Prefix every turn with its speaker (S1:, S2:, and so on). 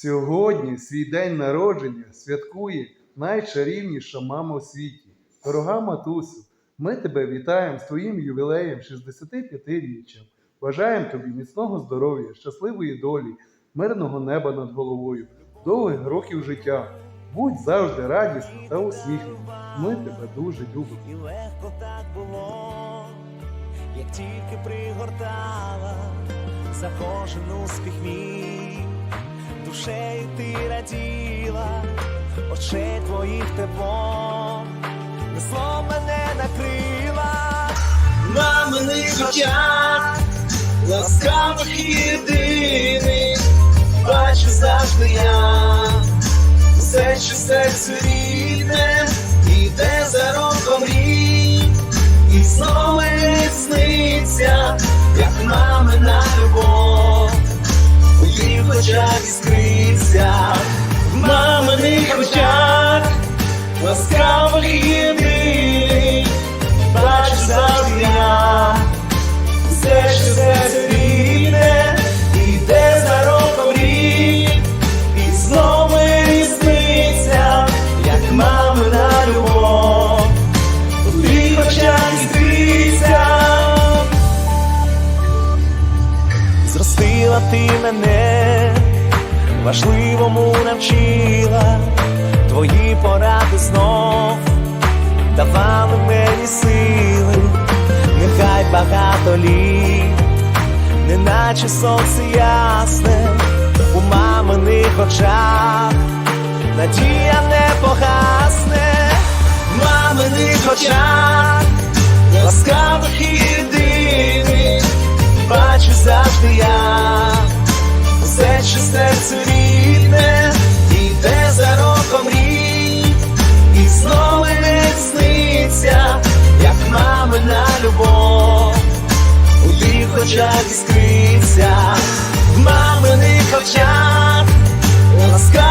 S1: Сьогодні свій день народження святкує найчарівніша мама у світі. Дорога матусю, ми тебе вітаємо з твоїм ювілеєм 65-річчям. Бажаємо тобі міцного здоров'я, щасливої долі, мирного неба над головою, довгих років життя. Будь завжди радісна та усміхнена. Ми тебе дуже любимо.
S2: І легко так було, як тільки пригортала за кожен успіх мій, душею ти раділа, очей твоїх тепло, несло мене накрила, маминих очах, ласкавих і єдиних, бачу завжди я. Все, що серцю рідне, іде за роком рік, і знову сниться, як мамина любов, єдиних, бачу завжди все, що серцю рідне, іде за роком рік. І знову сниться, як мамина любов, у твоїх очах. Зростила ти мене, важливому навчила, твої поради знов давали мені сили, нехай багато літ неначе сонце ясне у маминих очах, надія не погасне, в маминих очах, ласкавих і єдиних, бачу завжди я, все, що серцю очах іскриться в маминих очах ласка.